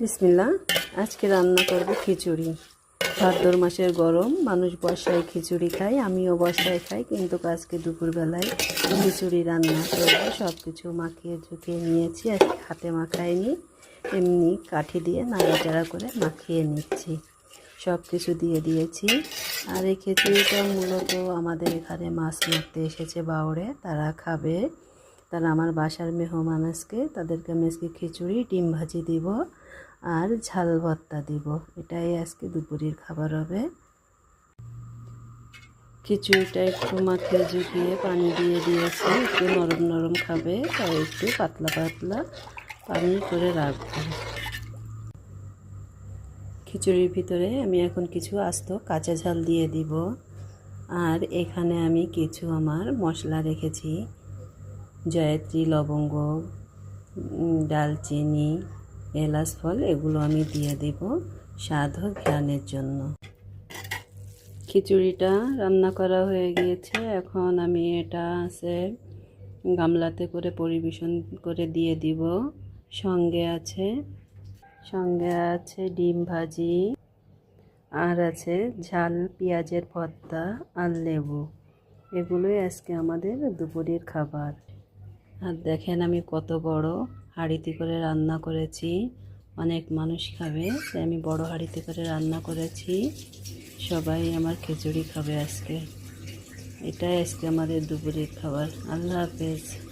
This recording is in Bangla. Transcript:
বিসমিল্লা আজকে রান্না করব খিচুড়ি। ভাদ্র মাসের গরম, মানুষ বর্ষায় খিচুড়ি খায়, আমিও বর্ষায় খাই, কিন্তু আজকে দুপুরবেলায় খিচুড়ি রান্না করব। সব কিছু মাখিয়ে ঝুঁকিয়ে নিয়েছি, আর হাতে মাখাইনি। এমনি কাঠি দিয়ে নাড়াচাড়া করে মাখিয়ে নিচ্ছি। সব কিছু দিয়ে দিয়েছি। আর এই খিচুড়িটা মূলত আমাদের এখানে মাছ মারতে এসেছে বাউরে তারা খাবে। তারা আমার বাসার মেহমান আজকে, তাদেরকে আমি আজকে খিচুড়ি, ডিম ভাজি দিব। আর ঝাল ভর্তা দিব। এটাই আজকে দুপুরের খাবার হবে। খিচুড়িটা একটু মাখিয়ে ঝুঁকিয়ে পানি দিয়ে দিয়েছি। একটু নরম নরম খাবে, তাই একটু পাতলা পাতলা পানি করে রাখব। খিচুড়ির ভিতরে আমি এখন কিছু আস্ত কাঁচা ঝাল দিয়ে দিব। আর এখানে আমি কিছু আমার মশলা রেখেছি। জয়ত্রী লবঙ্গ ডালচিনি এলাচ ফল, এগুলো আমি দিয়ে দেব স্বাদ ও ঘ্রাণের জন্য। খিচুড়িটা রান্না করা হয়ে গিয়েছে। এখন আমি এটা আছে গামলাতে করে পরিবেশন করে দিয়ে দিব। সঙ্গে আছে সঙ্গে আছে ডিম ভাজি, আর আছে ঝাল, পেঁয়াজের ভর্তা আর লেবু। এগুলোই আজকে আমাদের দুপুরের খাবার। আর দেখেন আমি কত বড় হাঁড়িতে করে রান্না করেছি। অনেক মানুষ খাবে, তাই আমি বড় হাঁড়িতে করে রান্না করেছি। সবাই আমার খিচুড়ি খাবে আজকে। এটাই আজকে আমাদের দুপুরের খাবার। আল্লাহ হাফেজ।